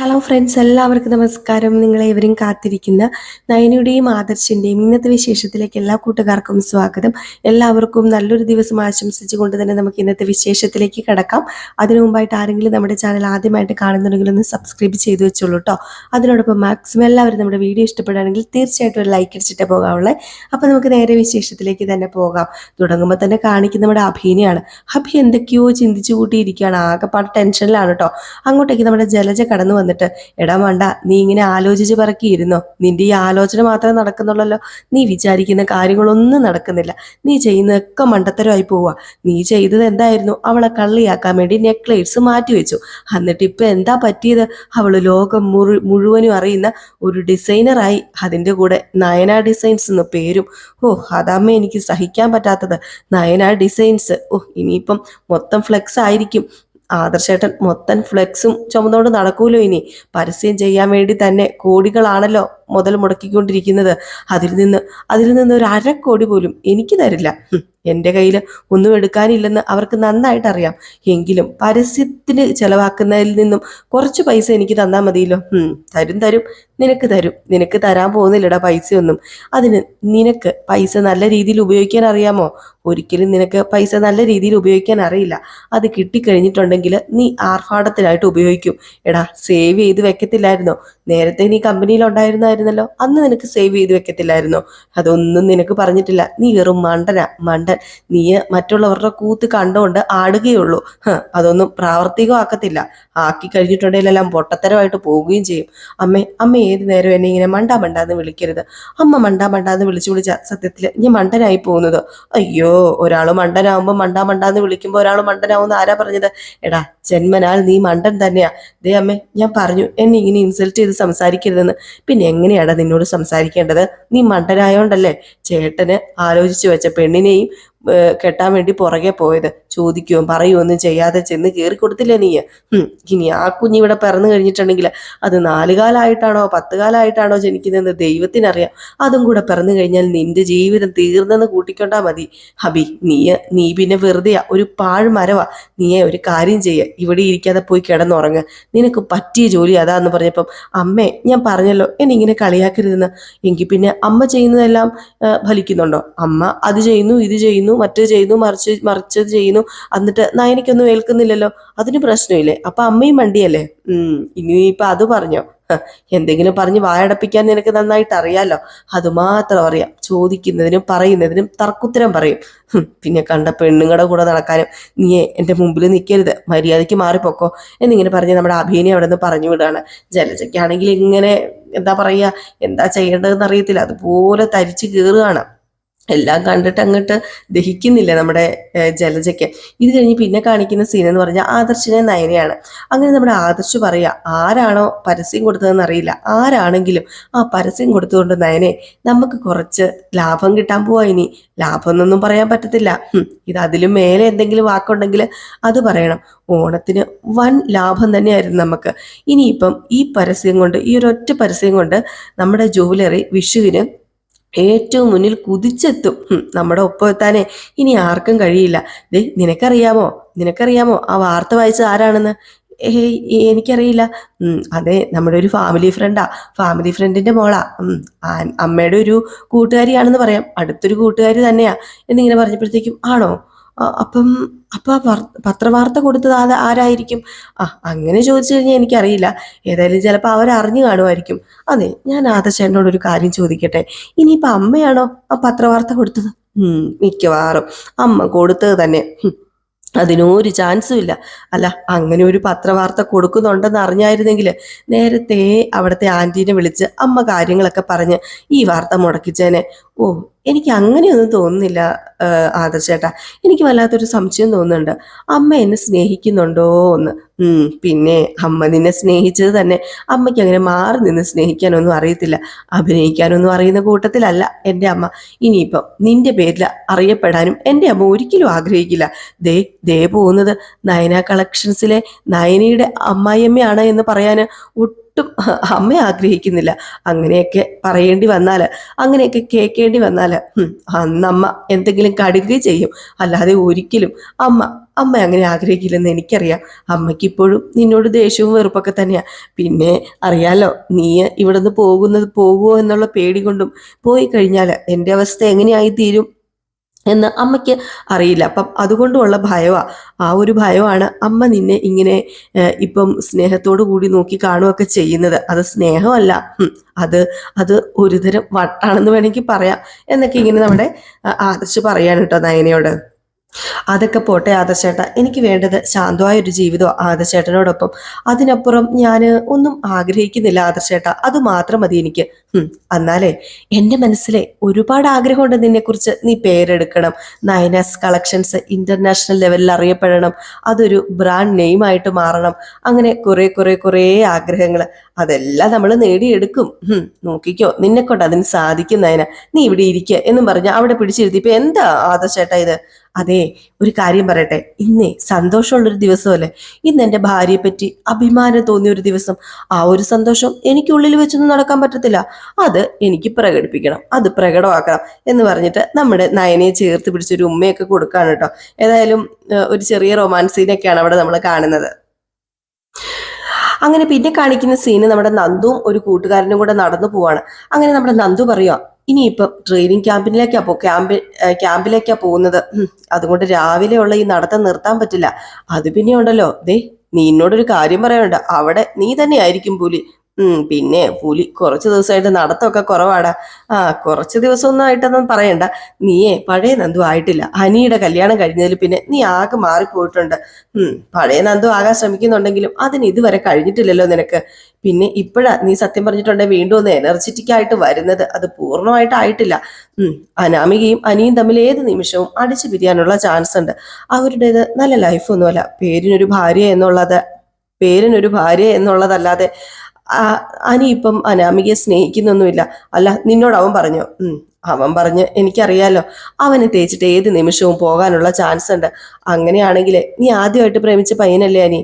Hello friends എല്ലാവർക്കും നമസ്കാരം. നിങ്ങളെ ഇവരും കാത്തിരിക്കുന്ന നയനയുടെയും ആദർശിന്റെയും ഇന്നത്തെ വിശേഷത്തിലേക്ക് എല്ലാ കൂട്ടുകാർക്കും സ്വാഗതം. എല്ലാവർക്കും നല്ലൊരു ദിവസം ആശംസിച്ചുകൊണ്ട് തന്നെ നമുക്ക് ഇന്നത്തെ വിശേഷത്തിലേക്ക് കിടക്കാം. അതിനു മുമ്പായിട്ട് ആരെങ്കിലും നമ്മുടെ ചാനൽ ആദ്യമായിട്ട് കാണുന്നുണ്ടെങ്കിൽ ഒന്ന് സബ്സ്ക്രൈബ് ചെയ്തു വെച്ചോളൂ കേട്ടോ അതിനോടൊപ്പം മാക്സിമം എല്ലാവരും നമ്മുടെ വീഡിയോ ഇഷ്ടപ്പെടുകയാണെങ്കിൽ തീർച്ചയായിട്ടും ഒരു ലൈക്ക് അടിച്ചിട്ട് പോകാവുള്ളേ. അപ്പോൾ നമുക്ക് നേരെ വിശേഷത്തിലേക്ക് തന്നെ പോകാം. തുടങ്ങുമ്പോൾ തന്നെ കാണിക്കുന്ന നമ്മുടെ അഭിനയാണ്. അഭി എന്തൊക്കെയോ ചിന്തിച്ചു കൂട്ടിയിരിക്കുകയാണ്. ആകെപ്പാട് ടെൻഷനിലാണ് കേട്ടോ അങ്ങോട്ടേക്ക് നമ്മുടെ ജലജ കടന്നു വന്നിട്ട് എടാ മണ്ട നീ ഇങ്ങനെ ആലോചിച്ച് പറക്കിയിരുന്നോ? നിന്റെ ഈ ആലോചന മാത്രമേ നടക്കുന്നുള്ളല്ലോ. നീ വിചാരിക്കുന്ന കാര്യങ്ങളൊന്നും നടക്കുന്നില്ല. നീ ചെയ്യുന്നതൊക്കെ മണ്ടത്തരമായി പോവുക നീ ചെയ്തത് എന്തായിരുന്നു? അവളെ കള്ളിയാക്കാൻ വേണ്ടി നെക്ലേറ്റ്സ് മാറ്റി വെച്ചു. എന്നിട്ട് ഇപ്പൊ എന്താ പറ്റിയത്? അവൾ ലോകം മുഴു മുഴുവനും അറിയുന്ന ഒരു ഡിസൈനറായി അതിന്റെ കൂടെ നയന ഡിസൈൻസ് എന്ന് പേരും. ഓ അതമ്മ എനിക്ക് സഹിക്കാൻ പറ്റാത്തത്. നയന ഡിസൈൻസ്. ഓ ഇനിയിപ്പം മൊത്തം ഫ്ലെക്സ് ആയിരിക്കും. ആദർശേട്ടൻ മൊത്തം ഫ്ലെക്സും ചുമന്നുകൊണ്ട് നടക്കൂലോ ഇനി? പരസ്യം ചെയ്യാൻ വേണ്ടി തന്നെ കോടികളാണല്ലോ. മുതൽ മുടക്കിക്കൊണ്ടിരിക്കുന്നത്. അതിൽ നിന്ന് അതിൽ നിന്ന് ഒരു അരക്കോടി പോലും എനിക്ക് തരില്ല. എന്റെ എന്റെ കയ്യിൽ ഒന്നും എടുക്കാനില്ലെന്ന് അവർക്ക് നന്നായിട്ട് അറിയാം. എങ്കിലും പരസ്യത്തിന് ചെലവാക്കുന്നതിൽ നിന്നും കുറച്ച് പൈസ എനിക്ക് തന്നാൽ മതിയല്ലോ. ഉം, തരും തരും. നിനക്ക് തരും. നിനക്ക് തരാൻ പോകുന്നില്ലടാ പൈസയൊന്നും. അതിന് നിനക്ക് പൈസ നല്ല രീതിയിൽ ഉപയോഗിക്കാൻ അറിയാമോ? ഒരിക്കലും നിനക്ക് പൈസ നല്ല രീതിയിൽ ഉപയോഗിക്കാൻ അറിയില്ല. അത് കിട്ടിക്കഴിഞ്ഞിട്ടുണ്ടെങ്കിൽ നീ ആർഭാടത്തിനായിട്ട് ഉപയോഗിക്കും. എടാ സേവ് ചെയ്ത് വെക്കത്തില്ലായിരുന്നോ? നേരത്തെ നീ കമ്പനിയിൽ ഉണ്ടായിരുന്നായിരുന്നല്ലോ അന്ന് നിനക്ക് സേവ് ചെയ്ത് വെക്കത്തില്ലായിരുന്നോ? അതൊന്നും നിനക്ക് പറഞ്ഞിട്ടില്ല. നീ വെറും മണ്ടന മണ്ടൻ. നീ മറ്റുള്ളവരുടെ കൂത്ത് കണ്ടുകൊണ്ട് ആടുകയുള്ളൂ. അതൊന്നും പ്രാവർത്തികമാക്കത്തില്ല. ആക്കി കഴിഞ്ഞിട്ടുണ്ടെങ്കിലെല്ലാം പൊട്ടത്തരമായിട്ട് പോവുകയും ചെയ്യും. അമ്മേ അമ്മ ഏത് നേരം എന്നെ ഇങ്ങനെ മണ്ട മണ്ടാന്ന് വിളിക്കരുത്. അമ്മ മണ്ട മണ്ടാന്ന് വിളിച്ചു വിളിച്ച സത്യത്തിൽ ഞാൻ മണ്ടനായി പോകുന്നത്. അയ്യോ ഒരാൾ മണ്ടനാവുമ്പോൾ മണ്ടാ മണ്ടാന്ന് വിളിക്കുമ്പോൾ ഒരാൾ മണ്ടനാവുന്ന ആരാ പറഞ്ഞത്? എടാ ജന്മനാൽ നീ മണ്ടൻ തന്നെയാ. ദേ അമ്മേ ഞാൻ പറഞ്ഞു എന്നെ ഇങ്ങനെ ഇൻസൾട്ട് ചെയ്ത് സംസാരിക്കരുതെന്ന്. പിന്നെ എങ്ങനെയാടാ നിന്നോട് സംസാരിക്കേണ്ടത്? നീ മണ്ടനായോണ്ടല്ലേ? ചേട്ടന് ആലോചിച്ചു വെച്ച പെണ്ണിനെയും കെട്ടാൻ വേണ്ടി പുറകെ പോയത്. ചോദിക്കുകയോ പറയുകയോ ഒന്നും ചെയ്യാതെ ചെന്ന് കയറി കൊടുത്തില്ല നീ? ഇനി ആ കുഞ്ഞിവിടെ പിറന്നു കഴിഞ്ഞിട്ടുണ്ടെങ്കിൽ അത് നാലുകാലായിട്ടാണോ പത്ത് കാലായിട്ടാണോ ജനിക്കുന്നതെന്ന് ദൈവത്തിനറിയാം. അതും കൂടെ പിറന്നു കഴിഞ്ഞാൽ നിന്റെ ജീവിതം തീർന്നെന്ന് കൂട്ടിക്കൊണ്ടാ മതി. ഹബി നീ നീ പിന്നെ വെറുതെ ഒരു പാഴ്മരവാ. നീയെ ഒരു കാര്യം ചെയ്യ. ഇവിടെ ഇരിക്കാതെ പോയി കിടന്നുറങ്ങുക നിനക്ക് പറ്റിയ ജോലി അതാന്ന് പറഞ്ഞപ്പം അമ്മേ ഞാൻ പറഞ്ഞല്ലോ എന്നെ ഇങ്ങനെ കളിയാക്കരുതെന്ന്. എങ്കിൽ പിന്നെ അമ്മ ചെയ്യുന്നതെല്ലാം ഫലിക്കുന്നുണ്ടോ? അമ്മ അത് ചെയ്യുന്നു ഇത് ചെയ്യുന്നു മറ്റത് ചെയ്യുന്നു മറിച്ച് മറിച്ചത് ചെയ്യുന്നു. എന്നിട്ട് നായനിക്കൊന്നും ഏൽക്കുന്നില്ലല്ലോ. അതിന് പ്രശ്നമില്ലേ? അപ്പൊ അമ്മയും വണ്ടിയല്ലേ ഉം ഇനിയിപ്പൊ അത് പറഞ്ഞോ. എന്തെങ്കിലും പറഞ്ഞ് വായടപ്പിക്കാൻ നിനക്ക് നന്നായിട്ട് അറിയാലോ? അത് മാത്രം അറിയാം. ചോദിക്കുന്നതിനും പറയുന്നതിനും തർക്കുത്തരം പറയും. പിന്നെ കണ്ട പെണ്ണുങ്ങളുടെ കൂടെ നടക്കാനും നീ എന്റെ മുമ്പിൽ നിൽക്കരുത് മര്യാദയ്ക്ക് മാറിപ്പോക്കോ. എന്നിങ്ങനെ പറഞ്ഞ് നമ്മുടെ അഭിനയം അവിടെ നിന്ന് പറഞ്ഞു വിടുകയാണ് ജലജയ്ക്കാണെങ്കിൽ ഇങ്ങനെ എന്താ പറയുക എന്താ ചെയ്യേണ്ടതെന്ന് അറിയത്തില്ല. അതുപോലെ തരിച്ചു കയറുകയാണ് എല്ലാം കണ്ടിട്ട് അങ്ങോട്ട് ദഹിക്കുന്നില്ല നമ്മുടെ ജലജയ്ക്ക്. ഇത് കഴിഞ്ഞ് പിന്നെ കാണിക്കുന്ന സീൻ എന്ന് പറഞ്ഞാൽ ആദർശിനെ നയനയാണ്. അങ്ങനെ നമ്മുടെ ആദർശ് പറയുക ആരാണോ പരസ്യം കൊടുത്തതെന്ന് അറിയില്ല. ആരാണെങ്കിലും ആ പരസ്യം കൊടുത്തുകൊണ്ട് നയനെ നമുക്ക് കുറച്ച് ലാഭം കിട്ടാൻ പോവാ ഇനി. ലാഭം എന്നൊന്നും പറയാൻ പറ്റത്തില്ല. ഇത് അതിലും മേലെ എന്തെങ്കിലും വാക്കുണ്ടെങ്കിൽ അത് പറയണം. ഓണത്തിന് വൻ ലാഭം തന്നെയായിരുന്നു നമുക്ക്. ഇനിയിപ്പം ഈ പരസ്യം കൊണ്ട് ഈ ഒരൊറ്റ പരസ്യം കൊണ്ട് നമ്മുടെ ജൂവലറി വിഷുവിന് ഏറ്റവും മുന്നിൽ കുതിച്ചെത്തും. നമ്മുടെ ഒപ്പം എത്താനേ ഇനി ആർക്കും കഴിയില്ല. ദേ നിനക്കറിയാമോ? നിനക്കറിയാമോ ആ വാർത്ത വായിച്ചത് ആരാണെന്ന്? ഏയ് എനിക്കറിയില്ല. അതെ നമ്മുടെ ഒരു ഫാമിലി ഫ്രണ്ടാ ഫാമിലി ഫ്രണ്ടിന്റെ മോളാ. അമ്മയുടെ ഒരു കൂട്ടുകാരിയാണെന്ന് പറയാം. അടുത്തൊരു കൂട്ടുകാരി തന്നെയാ. എന്നിങ്ങനെ പറഞ്ഞപ്പോഴത്തേക്കും ആണോ? അപ്പം അപ്പൊ പത്രവാർത്ത കൊടുത്തത് അത് ആരായിരിക്കും? ആ അങ്ങനെ ചോദിച്ചു കഴിഞ്ഞാൽ എനിക്കറിയില്ല. ഏതായാലും ചിലപ്പോൾ അവരറിഞ്ഞു കാണുമായിരിക്കും. അതെ ഞാൻ ആദർശേട്ടനോട് ഒരു കാര്യം ചോദിക്കട്ടെ? ഇനിയിപ്പോ അമ്മയാണോ ആ പത്രവാർത്ത കൊടുത്തത്? മിക്കവാറും. അമ്മ കൊടുത്തത് തന്നെ. അതിനൊരു ചാൻസും ഇല്ല. അല്ല അങ്ങനെ ഒരു പത്രവാർത്ത കൊടുക്കുന്നുണ്ടെന്ന് അറിഞ്ഞായിരുന്നെങ്കിൽ നേരത്തെ അവിടുത്തെ ആന്റീനെ വിളിച്ച് അമ്മ കാര്യങ്ങളൊക്കെ പറഞ്ഞ് ഈ വാർത്ത മുടക്കിച്ചേനെ. ഓ എനിക്ക് അങ്ങനെയൊന്നും തോന്നുന്നില്ല ആദർശ ചേട്ടാ. എനിക്ക് വല്ലാത്തൊരു സംശയം തോന്നുന്നുണ്ട്. അമ്മ എന്നെ സ്നേഹിക്കുന്നുണ്ടോ എന്ന്. പിന്നെ അമ്മ നിന്നെ സ്നേഹിച്ചത് തന്നെ അമ്മയ്ക്ക് അങ്ങനെ മാറി നിന്ന് സ്നേഹിക്കാനൊന്നും അറിയത്തില്ല. അഭിനയിക്കാനൊന്നും അറിയുന്ന കൂട്ടത്തിലല്ല എന്റെ അമ്മ. ഇനിയിപ്പം നിന്റെ പേരിൽ അറിയപ്പെടാനും എന്റെ അമ്മ ഒരിക്കലും ആഗ്രഹിക്കില്ല. ദേ ദേ പോകുന്നത് നയന കളക്ഷൻസിലെ നയനയുടെ അമ്മായിയമ്മയാണ് എന്ന് പറയാൻ ഒട്ടും ഒട്ടും അമ്മ ആഗ്രഹിക്കുന്നില്ല. അങ്ങനെയൊക്കെ പറയേണ്ടി വന്നാൽ അങ്ങനെയൊക്കെ കേൾക്കേണ്ടി വന്നാൽ അന്നമ്മ എന്തെങ്കിലും കടുക ചെയ്യും. അല്ലാതെ ഒരിക്കലും അമ്മ അമ്മ അങ്ങനെ ആഗ്രഹിക്കില്ലെന്ന് എനിക്കറിയാം. അമ്മയ്ക്ക് ഇപ്പോഴും നിന്നോട് ദേഷ്യവും വെറുപ്പൊക്കെ തന്നെയാണ് പിന്നെ അറിയാലോ നീ ഇവിടുന്ന് പോകുന്നത് പോകുമോ എന്നുള്ള പേടി കൊണ്ടും പോയി കഴിഞ്ഞാൽ എന്റെ അവസ്ഥ എങ്ങനെയായി തീരും എന്ന് അമ്മയ്ക്ക് അറിയില്ല. അപ്പം അതുകൊണ്ടുള്ള ഭയമാ ആ ഒരു ഭയമാണ് അമ്മ നിന്നെ ഇങ്ങനെ ഇപ്പം സ്നേഹത്തോടു കൂടി നോക്കി കാണുകയൊക്കെ ചെയ്യുന്നത്. അത് സ്നേഹമല്ല. അത് അത് ഒരുതരം വട്ടാണെന്ന് വേണമെങ്കിൽ പറയാം. എന്നൊക്കെ ഇങ്ങനെ നമ്മുടെ ആദർശ് പറയാണ് കേട്ടോ നയനയോട്. അതൊക്കെ പോട്ടെ ആദർശേട്ട. എനിക്ക് വേണ്ടത് ശാന്തമായ ഒരു ജീവിതം ആദർശേട്ടനോടൊപ്പം. അതിനപ്പുറം ഞാൻ ഒന്നും ആഗ്രഹിക്കുന്നില്ല ആദർശേട്ട. അത് മാത്രം മതി എനിക്ക്. എന്നാലേ എന്റെ മനസ്സിലെ ഒരുപാട് ആഗ്രഹമുണ്ട് നിന്നെക്കുറിച്ച് നീ പേരെടുക്കണം. നയനാസ് കളക്ഷൻസ് ഇന്റർനാഷണൽ ലെവലിൽ അറിയപ്പെടണം. അതൊരു ബ്രാൻഡ് നെയിമായിട്ട് മാറണം. അങ്ങനെ കുറെ കുറെ കുറേ ആഗ്രഹങ്ങൾ. അതെല്ലാം നമ്മൾ നേടിയെടുക്കും. നോക്കിക്കോ നിന്നെക്കൊണ്ട് അതിന് സാധിക്കും നയന. നീ ഇവിടെ ഇരിക്കുക എന്നും പറഞ്ഞ അവിടെ പിടിച്ചിരുത്തി. ഇപ്പൊ എന്താ ആദർശേട്ടാ ഇത്? അതെ ഒരു കാര്യം പറയട്ടെ. ഇന്നേ സന്തോഷമുള്ളൊരു ദിവസമല്ലേ? ഇന്ന് എന്റെ ഭാര്യയെ പറ്റി അഭിമാനം തോന്നിയ ഒരു ദിവസം. ആ ഒരു സന്തോഷം എനിക്കുള്ളിൽ വെച്ചൊന്നും നടക്കാൻ പറ്റത്തില്ല. അത് എനിക്ക് പ്രകടിപ്പിക്കണം അത് പ്രകടമാക്കണം എന്ന് പറഞ്ഞിട്ട് നമ്മുടെ നയനയെ ചേർത്ത് പിടിച്ചൊരു ഉമ്മയൊക്കെ കൊടുക്കാണ് കേട്ടോ ഏതായാലും ഒരു ചെറിയ റൊമാൻസ് സീനൊക്കെയാണ് അവിടെ നമ്മൾ കാണുന്നത്. അങ്ങനെ പിന്നെ കാണിക്കുന്ന സീന് നമ്മുടെ നന്ദുവും ഒരു കൂട്ടുകാരനും കൂടെ നടന്നു പോവാണ്. അങ്ങനെ നമ്മുടെ നന്ദു പറയുക ഇനിയിപ്പം ട്രെയിനിങ് ക്യാമ്പിലേക്കാ പോ ക്യാമ്പി ഏഹ് ക്യാമ്പിലേക്കാ പോകുന്നത്. അതുകൊണ്ട് രാവിലെ ഉള്ള ഈ നടത്തം നിർത്താൻ പറ്റില്ല. അത് പിന്നെ ഉണ്ടല്ലോ. ദേ നീ എന്നോടൊരു കാര്യം പറയാനുണ്ട്. അവിടെ നീ തന്നെ ആയിരിക്കും പുലി. പിന്നെ പുലി കുറച്ച് ദിവസമായിട്ട് നടത്തമൊക്കെ കുറവാടാ. ആ കുറച്ച് ദിവസമൊന്നും ആയിട്ടൊന്നും പറയണ്ട. നീയേ പഴയ നന്ദു ആയിട്ടില്ല. ഹനിയുടെ കല്യാണം കഴിഞ്ഞതിൽ പിന്നെ നീ ആകെ മാറിപ്പോയിട്ടുണ്ട്. പഴയ നന്ദു ആകാൻ ശ്രമിക്കുന്നുണ്ടെങ്കിലും അതിന് ഇതുവരെ കഴിഞ്ഞിട്ടില്ലല്ലോ നിനക്ക്. പിന്നെ ഇപ്പോഴാ നീ സത്യം പറഞ്ഞിട്ടുണ്ടെങ്കിൽ വീണ്ടും ഒന്ന് എനർജറ്റിക് ആയിട്ട് വരുന്നത്. അത് പൂർണമായിട്ടായിട്ടില്ല അനാമികയും അനിയും തമ്മിൽ ഏത് നിമിഷവും അടിച്ചു പിരിയാനുള്ള ചാൻസ് ഉണ്ട്. അവരുടേത് നല്ല ലൈഫൊന്നുമല്ല പേരിനൊരു ഭാര്യ എന്നുള്ളത് പേരിനൊരു ഭാര്യ എന്നുള്ളതല്ലാതെ അനി ഇപ്പം അനാമികയെ സ്നേഹിക്കുന്നൊന്നുമില്ല. അല്ല നിന്നോട് അവൻ പറഞ്ഞു അവൻ പറഞ്ഞ് എനിക്കറിയാലോ അവനെ തേച്ചിട്ട് ഏത് നിമിഷവും പോകാനുള്ള ചാൻസ് ഉണ്ട്. അങ്ങനെയാണെങ്കിൽ നീ ആദ്യമായിട്ട് പ്രേമിച്ച പയ്യനല്ലേ അനി?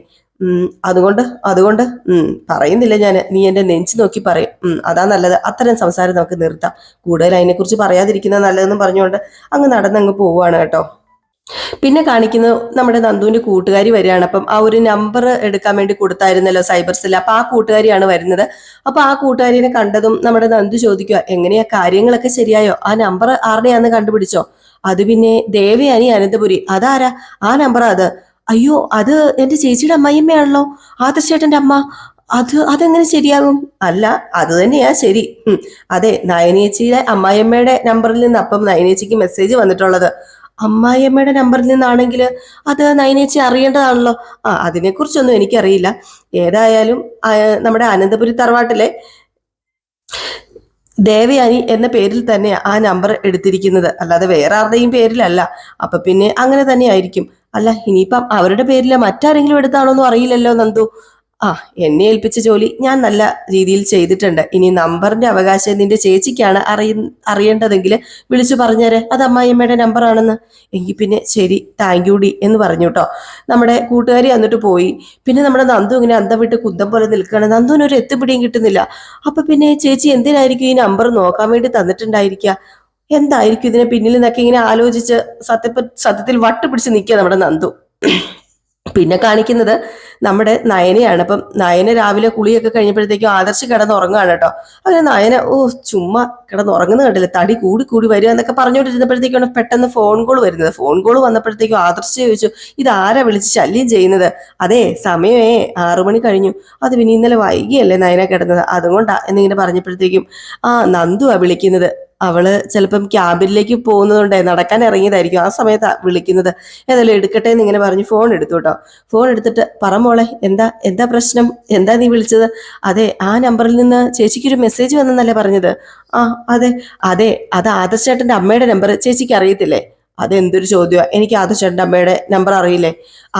അതുകൊണ്ട് അതുകൊണ്ട് പറയുന്നില്ല ഞാൻ നീ എന്റെ നെഞ്ച് നോക്കി പറയും. അതാ നല്ലത്. അത്തരം സംസാരം നമുക്ക് നിർത്താം. കൂടുതൽ അതിനെക്കുറിച്ച് പറയാതിരിക്കുന്ന നല്ലതെന്ന് പറഞ്ഞുകൊണ്ട് അങ്ങ് നടന്നങ്ങ് പോവുകയാണ് കേട്ടോ. പിന്നെ കാണിക്കുന്നത് നമ്മുടെ നന്ദുവിന്റെ കൂട്ടുകാരി വരികയാണ്. അപ്പം ആ ഒരു നമ്പർ എടുക്കാൻ വേണ്ടി കൊടുത്തായിരുന്നല്ലോ സൈബർ സെൽ അപ്പൊ ആ കൂട്ടുകാരിയാണ് വരുന്നത്. അപ്പൊ ആ കൂട്ടുകാരിനെ കണ്ടതും നമ്മുടെ നന്ദു ചോദിക്കുക എങ്ങനെയാ? കാര്യങ്ങളൊക്കെ ശരിയായോ? ആ നമ്പർ ആരുടെയാന്ന് കണ്ടുപിടിച്ചോ? അത് പിന്നെ ദേവയാനി അനന്തപുരി. അതാരാ? ആ നമ്പർ അത്. അയ്യോ അത് എന്റെ ചേച്ചിയുടെ അമ്മയമ്മയാണല്ലോ ആദർശേട്ടന്റെ അമ്മ. അത് അതെങ്ങനെ ശരിയാകും? അല്ല അത് തന്നെയാ ശരി. അതെ നയനേച്ചിയുടെ അമ്മായിയമ്മയുടെ നമ്പറിൽ നിന്ന് അപ്പം നയനേച്ചിക്ക് മെസ്സേജ് വന്നിട്ടുള്ളത്. അമ്മായിയമ്മയുടെ നമ്പറിൽ നിന്നാണെങ്കിൽ അത് നയനേച്ചി അറിയേണ്ടതാണല്ലോ. ആ അതിനെക്കുറിച്ചൊന്നും എനിക്കറിയില്ല. ഏതായാലും നമ്മുടെ അനന്തപുരി തറവാട്ടിലെ ദേവയാനി എന്ന പേരിൽ തന്നെ ആ നമ്പർ എടുത്തിരിക്കുന്നത്. അല്ലാതെ വേറെ ആരുടെയും പേരിലല്ല. അപ്പൊ പിന്നെ അങ്ങനെ തന്നെ ആയിരിക്കും. അല്ല ഇനിയിപ്പം അവരുടെ പേരിൽ മറ്റാരെങ്കിലും എടുത്താണോന്നും അറിയില്ലല്ലോ നന്ദു. ആ എന്നെ ഏൽപ്പിച്ച ജോലി ഞാൻ നല്ല രീതിയിൽ ചെയ്തിട്ടുണ്ട്. ഇനി നമ്പറിന്റെ അവകാശം നിന്റെ ചേച്ചിക്കാണ് അറിയ അറിയേണ്ടതെങ്കിൽ വിളിച്ചു പറഞ്ഞേരെ. അത് അമ്മായിയമ്മയുടെ നമ്പറാണെന്ന് എങ്കിൽ പിന്നെ ശരി താങ്ക് യു ഡി എന്ന് പറഞ്ഞു കേട്ടോ നമ്മുടെ കൂട്ടുകാരി എന്നിട്ട് പോയി. പിന്നെ നമ്മുടെ നന്ദു ഇങ്ങനെ അന്തം വിട്ട് കുന്തം പോലെ നിൽക്കുകയാണ്. നന്ദുവിന് ഒരു എത്തുപിടിയും കിട്ടുന്നില്ല. അപ്പൊ പിന്നെ ചേച്ചി എന്തിനായിരിക്കും ഈ നമ്പർ നോക്കാൻ വേണ്ടി തന്നിട്ടുണ്ടായിരിക്കുക എന്തായിരിക്കും ഇതിനെ പിന്നിൽ നിന്നൊക്കെ ഇങ്ങനെ ആലോചിച്ച് സത്യപ്പ സത്യത്തിൽ വട്ടുപിടിച്ച് നിൽക്കുക നമ്മുടെ നന്ദു. പിന്നെ കാണിക്കുന്നത് നമ്മുടെ നയനയാണ്. അപ്പം നയന രാവിലെ കുളിയൊക്കെ കഴിഞ്ഞപ്പോഴത്തേക്കും ആദർശ് കിടന്നുറങ്ങുകയാണ് കേട്ടോ. അങ്ങനെ നയന ഓ ചുമ്മാ കിടന്നുറങ്ങുന്ന കണ്ടില്ല? തടി കൂടി കൂടി വരിക എന്നൊക്കെ പറഞ്ഞുകൊണ്ടിരുന്നപ്പോഴത്തേക്കാണ് പെട്ടെന്ന് ഫോൺ കോൾ വരുന്നത്. ഫോൺ കോൾ വന്നപ്പോഴത്തേക്കും ആദർശ് ചോദിച്ചു ഇത് ആരാ വിളിച്ച് ശല്യം ചെയ്യുന്നത്? അതെ സമയമേ ആറുമണി കഴിഞ്ഞു. അത് പിന്നെ ഇന്നലെ വൈകിയല്ലേ നയന കിടന്നത്? അതുകൊണ്ടാ എന്നിങ്ങനെ പറഞ്ഞപ്പോഴത്തേക്കും ആ നന്ദുവാ വിളിക്കുന്നത്. അവൾ ചിലപ്പം ക്യാബിനിലേക്ക് പോകുന്നതുകൊണ്ടേ നടക്കാൻ ഇറങ്ങിയതായിരിക്കും. ആ സമയത്ത് വിളിക്കുന്നത്. ഏതായാലും എടുക്കട്ടെ എന്ന് ഇങ്ങനെ പറഞ്ഞ് ഫോൺ എടുത്തു കേട്ടോ ഫോൺ എടുത്തിട്ട് പറമോളെ എന്താ എന്താ പ്രശ്നം? എന്താ നീ വിളിച്ചത്? അതെ ആ നമ്പറിൽ നിന്ന് ചേച്ചിക്കൊരു മെസ്സേജ് വന്നെന്നല്ലേ പറഞ്ഞത്. ആ അതെ അതെ അത് ആദർശേട്ടന്റെ അമ്മയുടെ നമ്പർ ചേച്ചിക്ക് അറിയത്തില്ലേ? അതെന്തൊരു ചോദ്യമാണ് എനിക്ക് ആദർശേട്ടന്റെ അമ്മയുടെ നമ്പർ അറിയില്ലേ?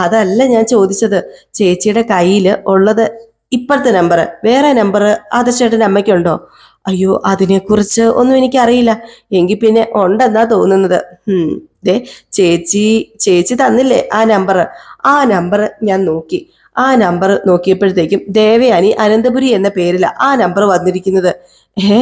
അതല്ല ഞാൻ ചോദിച്ചത്. ചേച്ചിയുടെ കയ്യിൽ ഉള്ളത് ഇപ്പോഴത്തെ നമ്പർ വേറെ നമ്പർ ആദർശേട്ടന്റെ അമ്മയ്ക്കുണ്ടോ? അയ്യോ അതിനെക്കുറിച്ച് ഒന്നും എനിക്കറിയില്ല. എങ്കിൽ പിന്നെ ഉണ്ടെന്നാ തോന്നുന്നത്. ദേ ചേച്ചി ചേച്ചി തന്നില്ലേ ആ നമ്പർ ആ നമ്പർ ഞാൻ നോക്കി. ആ നമ്പർ നോക്കിയപ്പോഴത്തേക്കും ദേവയാനി അനന്തപുരി എന്ന പേരിലാണ് ആ നമ്പർ വന്നിരിക്കുന്നത്. ഏ?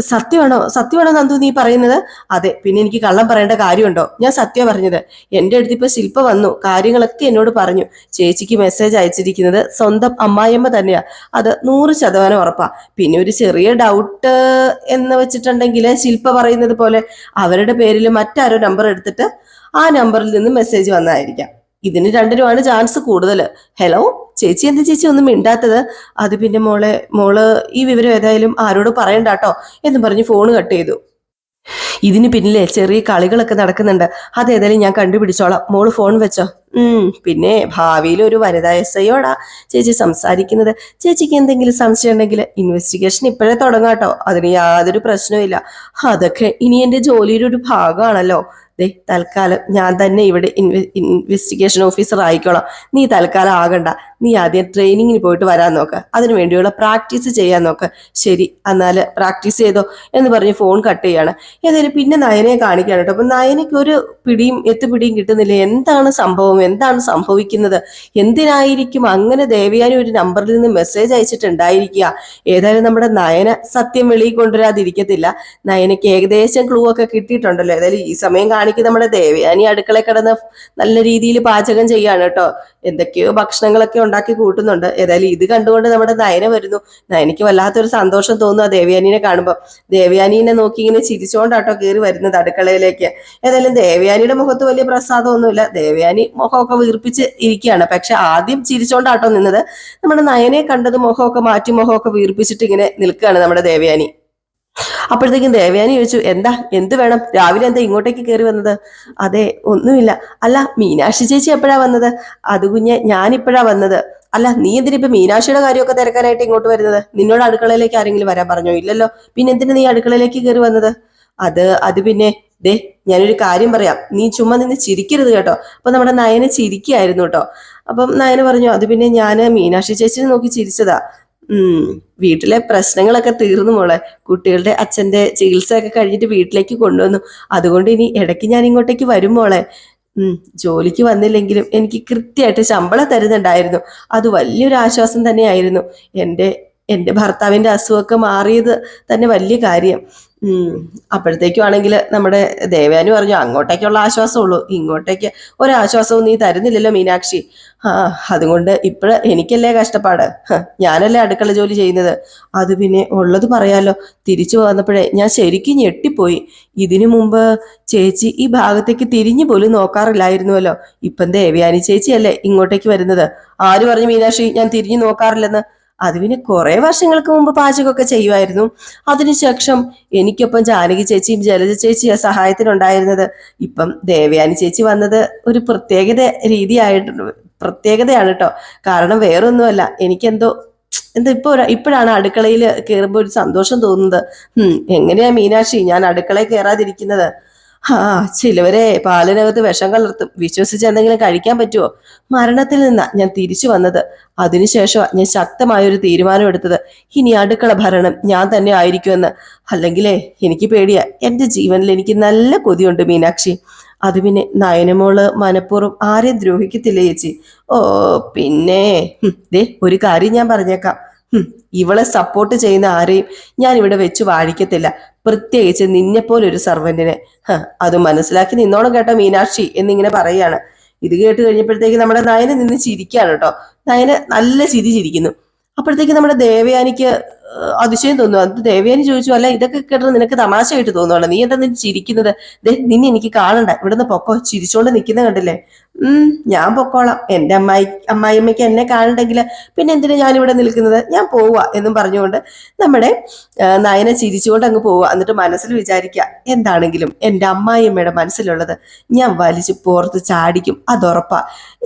സത്യമാണോ? സത്യമാണോ നന്ദു നീ പറയുന്നത്? അതെ പിന്നെ എനിക്ക് കള്ളം പറയേണ്ട കാര്യമുണ്ടോ? ഞാൻ സത്യം പറഞ്ഞത്. എന്റെ അടുത്ത് ഇപ്പൊ ശില്പ വന്നു കാര്യങ്ങളൊക്കെ എന്നോട് പറഞ്ഞു. ചേച്ചിക്ക് മെസ്സേജ് അയച്ചിരിക്കുന്നത് സ്വന്തം അമ്മായിയമ്മ തന്നെയാ. അത് നൂറ് ശതമാനം ഉറപ്പാ. പിന്നെ ഒരു ചെറിയ ഡൗട്ട് എന്ന് വെച്ചിട്ടുണ്ടെങ്കിൽ ശില്പ പറയുന്നത് പോലെ അവരുടെ പേരിൽ മറ്റാരോ നമ്പർ എടുത്തിട്ട് ആ നമ്പറിൽ നിന്ന് മെസ്സേജ് വന്നതായിരിക്കാം ഇതിന് രണ്ടിനുമാണ് ചാൻസ് കൂടുതൽ ഹലോ ചേച്ചി എന്താ ചേച്ചി ഒന്നും മിണ്ടാത്തത്. അത് പിന്നെ മോളെ മോൾ ഈ വിവരം ഏതായാലും ആരോട് പറയണ്ട കേട്ടോ എന്ന് പറഞ്ഞ് ഫോണ് കട്ട് ചെയ്തു. ഇതിന് പിന്നിലെ ചെറിയ കളികളൊക്കെ നടക്കുന്നുണ്ട്. അതേതായാലും ഞാൻ കണ്ടുപിടിച്ചോളാം. മോൾ ഫോൺ വെച്ചോ? ഉം പിന്നെ ഭാവിയിൽ ഒരു വനിതാ എസ് ഐയോടാ ചേച്ചി സംസാരിക്കുന്നത്. ചേച്ചിക്ക് എന്തെങ്കിലും സംശയം ഉണ്ടെങ്കിൽ ഇൻവെസ്റ്റിഗേഷൻ ഇപ്പോഴേ തുടങ്ങാട്ടോ. അതിന് യാതൊരു പ്രശ്നവുമില്ല അതൊക്കെ ഇനി എന്റെ ജോലിയുടെ ഒരു ഭാഗമാണല്ലോ. ദേ തൽക്കാലം ഞാൻ തന്നെ ഇവിടെ ഇൻവെസ്റ്റിഗേഷൻ ഓഫീസർ ആയിക്കോളാം. നീ തൽക്കാലം ആകണ്ട. നീ ആദ്യം ട്രെയിനിങ്ങിന് പോയിട്ട് വരാൻ നോക്ക്. അതിനു വേണ്ടിയുള്ള പ്രാക്ടീസ് ചെയ്യാൻ നോക്ക്. ശരി എന്നാൽ പ്രാക്ടീസ് ചെയ്തോ എന്ന് പറഞ്ഞ് ഫോൺ കട്ട് ചെയ്യാണ്. ഏതായാലും പിന്നെ നയനെ കാണിക്കാണ് കേട്ടോ. അപ്പൊ നയനയ്ക്ക് ഒരു പിടിയും എത്തുപിടിയും കിട്ടുന്നില്ല. എന്താണ് സംഭവം? എന്താണ് സംഭവിക്കുന്നത്? എന്തിനായിരിക്കും അങ്ങനെ ദേവയാനി ഒരു നമ്പറിൽ നിന്ന് മെസ്സേജ് അയച്ചിട്ടുണ്ടായിരിക്കുക? ഏതായാലും നമ്മുടെ നയന സത്യം വെളിയിൽ കൊണ്ടുവരാതിരിക്കത്തില്ല. നയനയ്ക്ക് ഏകദേശം ക്ലൂ ഒക്കെ കിട്ടിയിട്ടുണ്ടല്ലോ. ഏതായാലും ഈ സമയം കാണിക്കുന്ന നമ്മുടെ അനി അടുക്കള കിടന്ന് നല്ല രീതിയിൽ പാചകം ചെയ്യാണ് കേട്ടോ. എന്തൊക്കെയോ ഭക്ഷണങ്ങളൊക്കെ ഉണ്ടാക്കി കൂട്ടുന്നുണ്ട്. ഏതായാലും ഇത് കണ്ടുകൊണ്ട് നമ്മുടെ നയന വരുന്നു. നയനയ്ക്ക് വല്ലാത്തൊരു സന്തോഷം തോന്നുന്നു ആ ദേവയാനിനെ കാണുമ്പോൾ ദേവയാനിനെ നോക്കി ഇങ്ങനെ ചിരിച്ചോണ്ടാട്ടോ കയറി വരുന്നത് അടുക്കളയിലേക്ക്. ഏതായാലും ദേവയാനിയുടെ മുഖത്ത് വലിയ പ്രസാദമൊന്നുമില്ല. ദേവയാനി മുഖമൊക്കെ വീർപ്പിച്ച് ഇരിക്കുകയാണ്. പക്ഷെ ആദ്യം ചിരിച്ചോണ്ടാട്ടോ നിന്നത്. നമ്മുടെ നയനെ കണ്ടത് മുഖമൊക്കെ മാറ്റി മുഖമൊക്കെ വീർപ്പിച്ചിട്ട് ഇങ്ങനെ നിൽക്കുകയാണ് നമ്മുടെ ദേവയാനി. അപ്പോഴത്തേക്കും ദേവയാനി ചോദിച്ചു എന്താ എന്ത് വേണം? രാവിലെ എന്താ ഇങ്ങോട്ടേക്ക് കയറി വന്നത്? അതെ ഒന്നുമില്ല. അല്ല മീനാക്ഷി ചേച്ചി എപ്പോഴാ വന്നത്? അത് കുഞ്ഞെ ഞാനിപ്പോഴാ വന്നത്. അല്ല നീ എന്തിനാ ഇപ്പൊ മീനാക്ഷിയുടെ കാര്യമൊക്കെ തിരക്കാനായിട്ട് ഇങ്ങോട്ട് വരുന്നത്? നിന്നോട് അടുക്കളയിലേക്ക് ആരെങ്കിലും വരാൻ പറഞ്ഞോ? ഇല്ലല്ലോ. പിന്നെ എന്തിനാ നീ അടുക്കളയിലേക്ക് കയറി വന്നത്? അത് അത് പിന്നെ ദേ ഞാനൊരു കാര്യം പറയാം. നീ ചുമ്മാ നിന്ന് ചിരിക്കരുത് കേട്ടോ. അപ്പൊ നമ്മുടെ നയന ചിരിക്കായിരുന്നു കേട്ടോ. അപ്പം നയന പറഞ്ഞു അത് പിന്നെ ഞാൻ മീനാക്ഷി ചേച്ചിനെ നോക്കി ചിരിച്ചതാ. വീട്ടിലെ പ്രശ്നങ്ങളൊക്കെ തീർന്നു മോളെ. കുട്ടികളുടെ അച്ഛന്റെ ചികിത്സയൊക്കെ കഴിഞ്ഞിട്ട് വീട്ടിലേക്ക് കൊണ്ടുവന്നു. അതുകൊണ്ട് ഇനി ഇടയ്ക്ക് ഞാൻ ഇങ്ങോട്ടേക്ക് വരും മോളെ. ഉം. ജോലിക്ക് വന്നില്ലെങ്കിലും എനിക്ക് കൃത്യമായിട്ട് ശമ്പളം തരുന്നുണ്ടായിരുന്നു. അത് വലിയൊരു ആശ്വാസം തന്നെയായിരുന്നു. എന്റെ എന്റെ ഭർത്താവിന്റെ അസുഖമൊക്കെ മാറിയത് തന്നെ വലിയ കാര്യം. അപ്പോഴത്തേക്കും ആണെങ്കിൽ നമ്മുടെ ദേവയാനി പറഞ്ഞു അങ്ങോട്ടേക്കുള്ള ആശ്വാസമുള്ളൂ. ഇങ്ങോട്ടേക്ക് ഒരാശ്വാസവും നീ തരുന്നില്ലല്ലോ മീനാക്ഷി. ആ അതുകൊണ്ട് ഇപ്പോഴ് എനിക്കല്ലേ കഷ്ടപ്പാട്? ഞാനല്ലേ അടുക്കള ജോലി ചെയ്യുന്നത്? അത് പിന്നെ ഉള്ളത് പറയാലോ. തിരിച്ചു വന്നപ്പോഴേ ഞാൻ ശരിക്കും ഞെട്ടിപ്പോയി. ഇതിനു മുമ്പ് ചേച്ചി ഈ ഭാഗത്തേക്ക് തിരിഞ്ഞു പോലും നോക്കാറില്ലായിരുന്നുവല്ലോ. ഇപ്പം ദേവയാനി ചേച്ചിയല്ലേ ഇങ്ങോട്ടേക്ക് വരുന്നത്? ആര് പറഞ്ഞു മീനാക്ഷി ഞാൻ തിരിഞ്ഞു നോക്കാറില്ലെന്ന് അത് പിന്നെ കുറെ വർഷങ്ങൾക്ക് മുമ്പ് പാചകമൊക്കെ ചെയ്യുമായിരുന്നു. അതിനുശേഷം എനിക്കൊപ്പം ജാനകി ചേച്ചിയും ജലജ ചേച്ചിയും സഹായത്തിനുണ്ടായിരുന്നത്. ഇപ്പം ദേവയാനി ചേച്ചി വന്നത് ഒരു പ്രത്യേകത രീതിയായിട്ട് പ്രത്യേകതയാണ് കേട്ടോ കാരണം വേറൊന്നുമല്ല എനിക്കെന്തോ എന്താ ഇപ്പൊ ഇപ്പോഴാണ് അടുക്കളയിൽ കയറുമ്പോൾ ഒരു സന്തോഷം തോന്നുന്നത്. ഉം എങ്ങനെയാ മീനാക്ഷി? ഞാൻ അടുക്കളയിൽ കയറാതിരിക്കുന്നത് ആ ചിലവരെ പാലിനകത്ത് വിഷം കലർത്തും. വിശ്വസിച്ച് എന്തെങ്കിലും കഴിക്കാൻ പറ്റുമോ മരണത്തിൽ നിന്നാ ഞാൻ തിരിച്ചു വന്നത്. അതിനുശേഷം ഞാൻ ശക്തമായ ഒരു തീരുമാനം എടുത്തത്. ഇനി അടുക്കള ഭരണം ഞാൻ തന്നെ ആയിരിക്കുമെന്ന്. അല്ലെങ്കിലേ എനിക്ക് പേടിയാ. എന്റെ ജീവനിൽ എനിക്ക് നല്ല കൊതിയുണ്ട് മീനാക്ഷി. അത് പിന്നെ നയനമോൾ മനഃപൂർവം ആരെയും ദ്രോഹിക്കത്തില്ല ചേച്ചി? ഓ പിന്നെ ദേ ഒരു കാര്യം ഞാൻ പറഞ്ഞേക്കാം. ഇവളെ സപ്പോർട്ട് ചെയ്യുന്ന ആരെയും ഞാൻ ഇവിടെ വെച്ച് വാഴിക്കത്തില്ല. പ്രത്യേകിച്ച് നിന്നെപ്പോലെ ഒരു സർവന്റിനെ അത് മനസ്സിലാക്കി നിന്നോണം കേട്ടോ മീനാക്ഷി എന്നിങ്ങനെ പറയാണ് ഇത് കേട്ട് കഴിഞ്ഞപ്പോഴത്തേക്ക് നമ്മുടെ നയന നിന്ന് ചിരിക്കാണ് കേട്ടോ. നയന നല്ല ചിരി ചിരിക്കുന്നു. അപ്പോഴത്തേക്ക് നമ്മുടെ ദേവയാനിക്ക് അതിശയം തോന്നുന്നു. അത് ദേവയാനി ചോദിച്ചു അല്ല ഇതൊക്കെ കേട്ടത് നിനക്ക് തമാശയായിട്ട് തോന്നുവാണ്? നീ എന്താ നിന്ന് ചിരിക്കുന്നത്? നിന്നെ എനിക്ക് കാണണ്ട. ഇവിടുന്ന് പൊക്കോ ചിരിച്ചോണ്ട് നിൽക്കുന്ന കണ്ടില്ലേ? ഉം ഞാൻ പൊക്കോളാം. എന്റെ അമ്മായി അമ്മായിയമ്മയ്ക്ക് എന്നെ കാണണ്ടെങ്കിൽ പിന്നെ എന്തിനാ ഞാൻ ഇവിടെ നിൽക്കുന്നത്? ഞാൻ പോവാ എന്നും പറഞ്ഞുകൊണ്ട് നമ്മുടെ നയന ചിരിച്ചുകൊണ്ട് അങ്ങ് പോവുക എന്നിട്ട് മനസ്സിൽ വിചാരിക്കുക എന്താണെങ്കിലും എന്റെ അമ്മായിയമ്മയുടെ മനസ്സിലുള്ളത് ഞാൻ വലിച്ചു പോർത്ത് ചാടിക്കും. അതുറപ്പാ.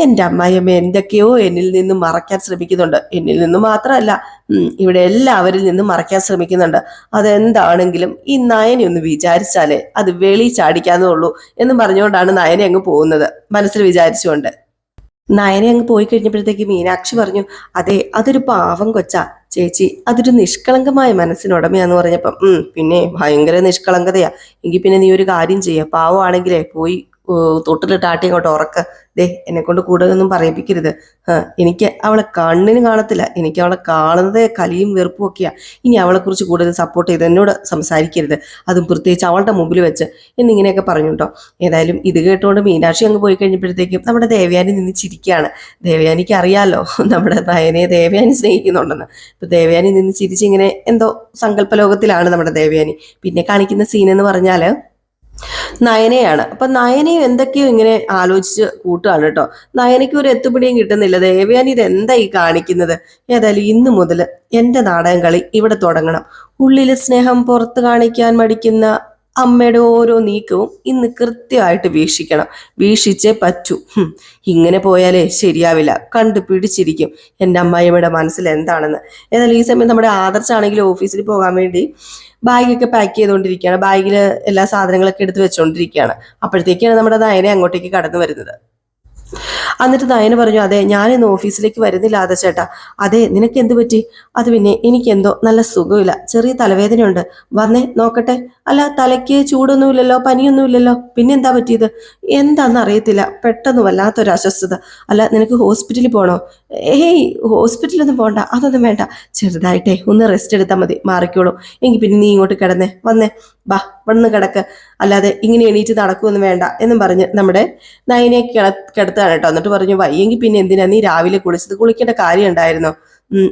എന്റെ അമ്മായിയമ്മ എന്തൊക്കെയോ എന്നിൽ നിന്നും മറക്കാൻ ശ്രമിക്കുന്നുണ്ട്. എന്നിൽ നിന്നും മാത്രമല്ല ഇവിടെ ഇവിടെ എല്ലാവരിൽ നിന്ന് മറയ്ക്കാൻ ശ്രമിക്കുന്നുണ്ട്. അതെന്താണെങ്കിലും ഈ നയനെ ഒന്ന് വിചാരിച്ചാലേ അത് വെളി ചാടിക്കാന്നേ ഉള്ളൂ എന്ന് പറഞ്ഞുകൊണ്ടാണ് നയനെ അങ്ങ് പോകുന്നത്. മനസ്സിൽ വിചാരിച്ചുകൊണ്ട്. നയനെ അങ്ങ് പോയി കഴിഞ്ഞപ്പോഴത്തേക്ക് മീനാക്ഷി പറഞ്ഞു അതെ അതൊരു പാവം കൊച്ചാ. ചേച്ചി അതൊരു നിഷ്കളങ്കമായ മനസ്സിനുടമയാന്ന് പറഞ്ഞപ്പം ഉം പിന്നെ ഭയങ്കര നിഷ്കളങ്കതയാ. എങ്കിൽ പിന്നെ നീ ഒരു കാര്യം ചെയ്യ. പാവമാണെങ്കിലേ പോയി തൊട്ടിലിട്ട് ആട്ടി അങ്ങോട്ട് ഉറക്ക. ദേ എന്നെ കൊണ്ട് കൂടുതലൊന്നും പറയിപ്പിക്കരുത്. എനിക്ക് അവളെ കണ്ണിന് കാണത്തില്ല. എനിക്ക് അവളെ കാണുന്നത് കലിയും വെറുപ്പും ഒക്കെയാ. ഇനി അവളെ കുറിച്ച് കൂടുതൽ സപ്പോർട്ട് ചെയ്ത് എന്നോട് സംസാരിക്കരുത്. അതും പ്രത്യേകിച്ച് അവളുടെ മുമ്പിൽ വെച്ച് എന്നിങ്ങനെയൊക്കെ പറഞ്ഞു കേട്ടോ ഏതായാലും ഇത് കേട്ടുകൊണ്ട് മീനാക്ഷി അങ്ങ് പോയി കഴിഞ്ഞപ്പോഴത്തേക്കും നമ്മുടെ ദേവയാനി നിന്ന് ചിരിക്കുകയാണ്. ദേവയാനിക്ക് അറിയാലോ നമ്മുടെ നയനയെ ദേവയാനി സ്നേഹിക്കുന്നുണ്ടെന്ന്. ഇപ്പൊ ദേവയാനി നിന്ന് ചിരിച്ചിങ്ങനെ എന്തോ സങ്കല്പ ലോകത്തിലാണ് നമ്മുടെ ദേവയാനി. പിന്നെ കാണിക്കുന്ന സീൻ എന്ന് പറഞ്ഞാൽ നയനയാണ്. അപ്പൊ നയനയും എന്തൊക്കെയോ ഇങ്ങനെ ആലോചിച്ച് കൂട്ടുകയാണ് കേട്ടോ. നയനയ്ക്ക് ഒരു എത്തുപിടിയും കിട്ടുന്നില്ല. ദേവയാനി ഇത് എന്താ ഈ കാണിക്കുന്നത്? ഏതായാലും ഇന്നു മുതൽ എന്റെ നാടകം കളി ഇവിടെ തുടങ്ങണം. ഉള്ളിൽ സ്നേഹം പുറത്ത് കാണിക്കാൻ മടിക്കുന്ന അമ്മയുടെ ഓരോ നീക്കവും ഇന്ന് കൃത്യമായിട്ട് വീക്ഷിക്കണം. വീക്ഷിച്ചേ പറ്റൂ. ഇങ്ങനെ പോയാലേ ശരിയാവില്ല. കണ്ടു പിടിച്ചിരിക്കും എന്റെ അമ്മായിയമ്മയുടെ മനസ്സിൽ എന്താണെന്ന്. എന്നാൽ ഈ സമയം നമ്മുടെ ആദർശാണെങ്കിൽ ഓഫീസിൽ പോകാൻ വേണ്ടി ബാഗൊക്കെ പാക്ക് ചെയ്തുകൊണ്ടിരിക്കുകയാണ്. ബാഗിൽ എല്ലാ സാധനങ്ങളൊക്കെ എടുത്ത് വെച്ചുകൊണ്ടിരിക്കുകയാണ് അപ്പോഴത്തേക്കാണ് നമ്മുടെ നയനെ അങ്ങോട്ടേക്ക് കടന്നു വരുന്നത്. എന്നിട്ട് നയന പറഞ്ഞു അതെ ഞാനിന്ന് ഓഫീസിലേക്ക് വരുന്നില്ല ആദ ചേട്ടാ. അതെ നിനക്ക് എന്ത് പറ്റി? അത് പിന്നെ എനിക്കെന്തോ നല്ല സുഖമില്ല. ചെറിയ തലവേദനയുണ്ട്. വന്നേ നോക്കട്ടെ. അല്ല തലയ്ക്ക് ചൂടൊന്നുമില്ലല്ലോ പനിയൊന്നുമില്ലല്ലോ? പിന്നെന്താ പറ്റിയത്? എന്താന്ന് അറിയത്തില്ല. പെട്ടെന്ന് വല്ലാത്തൊരു അസ്വസ്ഥത. അല്ല നിനക്ക് ഹോസ്പിറ്റലിൽ പോകണോ ഏയ് ഹോസ്പിറ്റലൊന്നും പോകണ്ട അതൊന്നും വേണ്ട. ചെറുതായിട്ടേ ഒന്ന് റെസ്റ്റ് എടുത്താൽ മതി. മാറിക്കോളൂ. എങ്കിൽ പിന്നെ നീ ഇങ്ങോട്ട് കിടന്നേ. വന്നേ. ബാ വന്ന് കിടക്ക്. അല്ലാതെ ഇങ്ങനെ എണീറ്റ് നടക്കുമെന്ന് വേണ്ട എന്നും പറഞ്ഞ് നമ്മുടെ നയനെ കിട കിടത്താണ് കേട്ടോ. എന്നിട്ട് പറഞ്ഞു വയ്യെങ്കിൽ പിന്നെ എന്തിനാ നീ രാവിലെ കുളിച്ചത്? കുളിക്കേണ്ട കാര്യം ഉണ്ടായിരുന്നോ?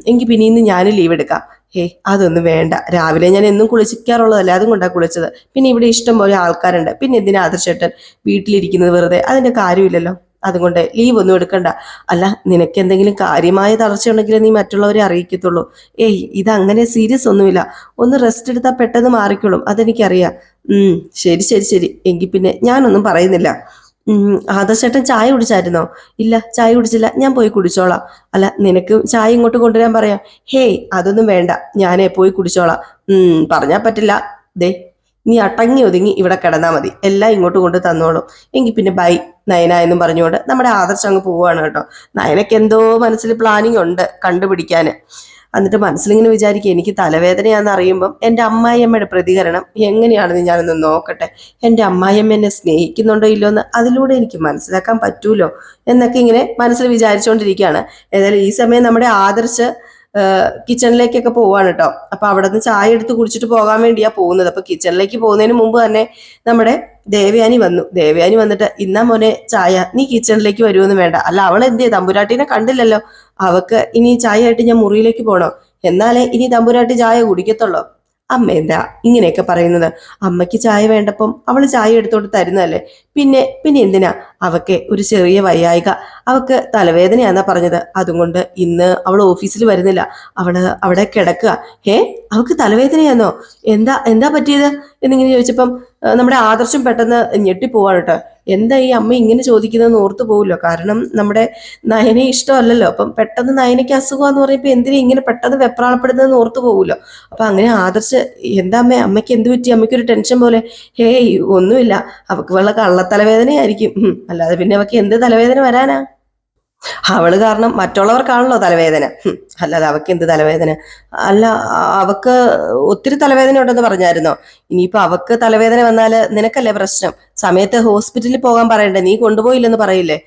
എങ്കിൽ പിന്നെ ഇന്ന് ഞാൻ ലീവ് എടുക്കാം. ഹേ അതൊന്നും വേണ്ട. രാവിലെ ഞാൻ എന്നും കുളിക്കാറുള്ളതല്ല അതും കൊണ്ടാണ് കുളിച്ചത്. പിന്നെ ഇവിടെ ഇഷ്ടം പോലെ ആൾക്കാരുണ്ട്. പിന്നെ എന്തിനാ ആദർശേട്ടൻ വീട്ടിലിരിക്കുന്നത് വെറുതെ? അതിന്റെ കാര്യമില്ലല്ലോ. അതുകൊണ്ട് ലീവ് ഒന്നും എടുക്കണ്ട. അല്ല നിനക്ക് എന്തെങ്കിലും കാര്യമായ തളർച്ചയുണ്ടെങ്കിൽ നീ മറ്റുള്ളവരെ അറിയിക്കത്തുള്ളൂ. ഏയ് ഇത് അങ്ങനെ സീരിയസ് ഒന്നുമില്ല. ഒന്ന് റെസ്റ്റ് എടുത്താൽ പെട്ടെന്ന് മാറിക്കോളും. അതെനിക്കറിയാം. ഉം ശരി ശരി ശരി. എങ്കിൽ പിന്നെ ഞാനൊന്നും പറയുന്നില്ല. ആദർശേട്ടൻ ചായ കുടിച്ചായിരുന്നോ? ഇല്ല ചായ കുടിച്ചില്ല. ഞാൻ പോയി കുടിച്ചോളാം. അല്ല നിനക്ക് ചായ ഇങ്ങോട്ട് കൊണ്ടുവരാൻ പറയാം. ഹേയ് അതൊന്നും വേണ്ട. ഞാനേ പോയി കുടിച്ചോളാം. ഉം പറഞ്ഞാ പറ്റില്ല. ദേ നീ അടങ്ങി ഒതുങ്ങി ഇവിടെ കിടന്നാൽ മതി. എല്ലാം ഇങ്ങോട്ട് കൊണ്ട് തന്നോളൂ. എങ്കിൽ പിന്നെ ബൈ നയന എന്നും പറഞ്ഞുകൊണ്ട് നമ്മുടെ ആദർശം അങ്ങ് പോവുകയാണ് കേട്ടോ. നയനക്ക് എന്തോ മനസ്സിൽ പ്ലാനിങ് ഉണ്ട് കണ്ടുപിടിക്കാൻ എന്നിട്ട് മനസ്സിലിങ്ങനെ വിചാരിക്കുക എനിക്ക് തലവേദനയാണെന്ന് അറിയുമ്പം എന്റെ അമ്മായിയമ്മയുടെ പ്രതികരണം എങ്ങനെയാണെന്ന് ഞാനൊന്ന് നോക്കട്ടെ. എന്റെ അമ്മായിയമ്മ എന്നെ സ്നേഹിക്കുന്നുണ്ടോ ഇല്ലയോ എന്ന് അതിലൂടെ എനിക്ക് മനസ്സിലാക്കാൻ പറ്റൂലോ എന്നൊക്കെ ഇങ്ങനെ മനസ്സിൽ വിചാരിച്ചുകൊണ്ടിരിക്കുകയാണ് ഏതായാലും ഈ സമയം നമ്മുടെ ആദർശ് കിച്ചണിലേക്കൊക്കെ പോവാണ് കേട്ടോ അപ്പൊ അവിടെ നിന്ന് ചായ എടുത്ത് കുടിച്ചിട്ട് പോകാൻ വേണ്ടിയാ പോകുന്നത്. അപ്പൊ കിച്ചണിലേക്ക് പോകുന്നതിന് മുമ്പ് തന്നെ നമ്മുടെ ദേവയാനി വന്നു. ദേവയാനി വന്നിട്ട് ഇന്നാ മോനെ ചായ. നീ കിച്ചണിലേക്ക് വരുമെന്ന് വേണ്ട. അല്ല അവൾ എന്തേ തമ്പുരാട്ടിനെ കണ്ടില്ലല്ലോ. അവക്ക് ഇനി ചായ ആയിട്ട് ഞാൻ മുറിയിലേക്ക് പോണോ? എന്നാലേ ഇനി തമ്പുരാട്ടി ചായ കുടിക്കത്തുള്ളൂ? അമ്മ എന്താ ഇങ്ങനെയൊക്കെ പറയുന്നത്? അമ്മയ്ക്ക് ചായ വേണ്ടപ്പം അവൾ ചായ എടുത്തോണ്ട് തരുന്നതല്ലേ? പിന്നെ പിന്നെ എന്തിനാ? അവക്ക് ഒരു ചെറിയ വയ്യായിക. അവക്ക് തലവേദനയാന്നാ പറഞ്ഞത്. അതുകൊണ്ട് ഇന്ന് അവൾ ഓഫീസിൽ വരുന്നില്ല. അവൾ അവിടെ കിടക്കുക. ഏ അവക്ക് തലവേദനയാന്നോ? എന്താ എന്താ പറ്റിയത്? എന്നിങ്ങനെ ചോദിച്ചപ്പം നമ്മുടെ ആദർശം പെട്ടെന്ന് ഞെട്ടിപ്പോവാണ് എന്താ ഈ അമ്മ ഇങ്ങനെ ചോദിക്കുന്നതെന്ന് ഓർത്തു പോവുമല്ലോ കാരണം നമ്മുടെ നയനെ ഇഷ്ടമല്ലല്ലോ. അപ്പം പെട്ടെന്ന് നയനയ്ക്ക് അസുഖമാന്ന് പറയുമ്പോൾ എന്തിനാ ഇങ്ങനെ പെട്ടെന്ന് വെപ്രാളപ്പെടുന്നതെന്ന് ഓർത്തു പോകുമല്ലോ അപ്പൊ അങ്ങനെ ആദർശ് എന്താ അമ്മ അമ്മയ്ക്ക് എന്ത് പറ്റി? അമ്മയ്ക്കൊരു ടെൻഷൻ പോലെ ഹേയ് ഒന്നുമില്ല. അവക്ക് വല്ല കള്ളത്തലവേദനയായിരിക്കും. അല്ലാതെ പിന്നെ അവക്ക് എന്ത് തലവേദന വരാനാ? അവൾ കാരണം മറ്റുള്ളവർക്കാണല്ലോ തലവേദന. അല്ലാതെ അവക്ക് എന്ത് തലവേദന? അല്ല അവക്ക് ഒത്തിരി തലവേദന ഉണ്ടെന്ന് പറഞ്ഞായിരുന്നോ? ഇനിയിപ്പോ അവക്ക് തലവേദന വന്നാൽ നിനക്കല്ലേ പ്രശ്നം? സമയത്ത് ഹോസ്പിറ്റലിൽ പോകാൻ പറയണ്ടേ? നീ കൊണ്ടുപോയില്ലെന്ന് പറയില്ലേ?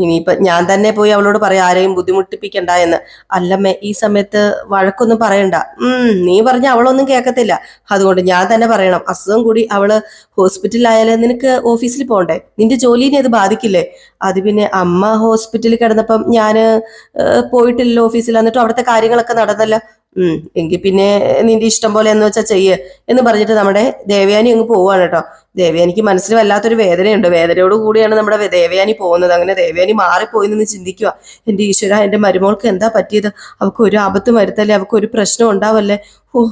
ഇനിയിപ്പൊ ഞാൻ തന്നെ പോയി അവളോട് പറയാം ആരെയും ബുദ്ധിമുട്ടിപ്പിക്കണ്ട എന്ന്. അല്ലമ്മേ ഈ സമയത്ത് വഴക്കൊന്നും പറയണ്ട. ഉം നീ പറഞ്ഞ അവളൊന്നും കേൾക്കത്തില്ല അതുകൊണ്ട് ഞാൻ തന്നെ പറയണം അസുഖം കൂടി അവൾ ഹോസ്പിറ്റലിലായാലും നിനക്ക് ഓഫീസിൽ പോകണ്ടേ നിന്റെ ജോലിനെ അത് ബാധിക്കില്ലേ? അത് പിന്നെ അമ്മ ഹോസ്പിറ്റലിൽ കിടന്നപ്പം ഞാൻ പോയിട്ടില്ലല്ലോ ഓഫീസിൽ. എന്നിട്ടും അവിടുത്തെ കാര്യങ്ങളൊക്കെ നടന്നല്ലോ. എങ്കിൽ പിന്നെ നിന്റെ ഇഷ്ടം പോലെ എന്ന് വെച്ചാൽ ചെയ്യ് എന്ന് പറഞ്ഞിട്ട് നമ്മുടെ ദേവയാനി അങ്ങ് പോവാണ് കേട്ടോ. ദേവയാനിക്ക് മനസ്സിൽ വല്ലാത്തൊരു വേദനയുണ്ട്. വേദനയോട് കൂടിയാണ് നമ്മുടെ ദേവയാനി പോകുന്നത്. അങ്ങനെ ദേവയാനി മാറിപ്പോയി നിന്ന് ചിന്തിക്കുക എന്റെ ഈശ്വര എന്റെ മരുമോൾക്ക് എന്താ പറ്റിയത്? അവൾക്ക് ഒരു ആപത്ത് വരുത്തല്ലേ? അവൾക്ക് ഒരു പ്രശ്നം ഉണ്ടാവല്ലേ? ഓ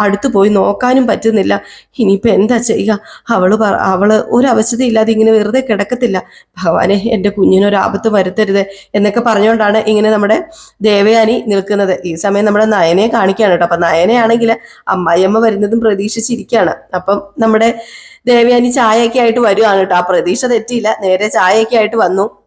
അടുത്ത് പോയി നോക്കാനും പറ്റുന്നില്ല. ഇനിയിപ്പോൾ എന്താ ചെയ്യുക? അവൾ പറ- അവൾ ഒരു അവശതയില്ലാതെ ഇങ്ങനെ വെറുതെ കിടക്കത്തില്ല. ഭഗവാനെ എന്റെ കുഞ്ഞിനൊരു ആപത്ത് വരുത്തരുത് എന്നൊക്കെ പറഞ്ഞുകൊണ്ടാണ് ഇങ്ങനെ നമ്മുടെ ദേവയാനി നിൽക്കുന്നത്. ഈ സമയം നമ്മുടെ നയനെ കാണിക്കുകയാണ് കേട്ടോ. അപ്പം നയനയാണെങ്കിൽ അമ്മായിയമ്മ വരുന്നതും പ്രതീക്ഷിച്ചിരിക്കുകയാണ്. അപ്പം നമ്മുടെ ദേവയാനി ചായയൊക്കെ ആയിട്ട് വരുവാണ് കേട്ടോ. ആ പ്രതീക്ഷ തെറ്റിയില്ല. നേരെ ചായയൊക്കെ ആയിട്ട് വന്നു.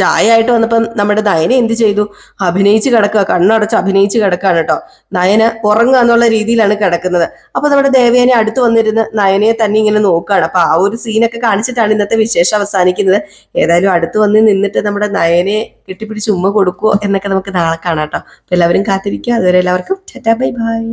ചായ ആയിട്ട് വന്നപ്പം നമ്മുടെ നയന എന്ത് ചെയ്തു? അഭിനയിച്ച് കിടക്കുക. കണ്ണടച്ച് അഭിനയിച്ച് കിടക്കുകയാണ് കേട്ടോ. നയന ഉറങ്ങുക എന്നുള്ള രീതിയിലാണ് കിടക്കുന്നത്. അപ്പൊ നമ്മുടെ ദേവേനെ അടുത്ത് വന്നിരുന്ന് നയനയെ തന്നെ ഇങ്ങനെ നോക്കുകയാണ്. അപ്പൊ ആ ഒരു സീനൊക്കെ കാണിച്ചിട്ടാണ് ഇന്നത്തെ വിശേഷം അവസാനിക്കുന്നത്. ഏതായാലും അടുത്ത് വന്ന് നിന്നിട്ട് നമ്മുടെ നയനെ കെട്ടിപ്പിടിച്ച് ഉമ്മ കൊടുക്കുവോ എന്നൊക്കെ നമുക്ക് നാളെ കാണാം കേട്ടോ. അപ്പൊ എല്ലാവരും കാത്തിരിക്കുക. അതുവരെ എല്ലാവർക്കും ബൈ ബൈ.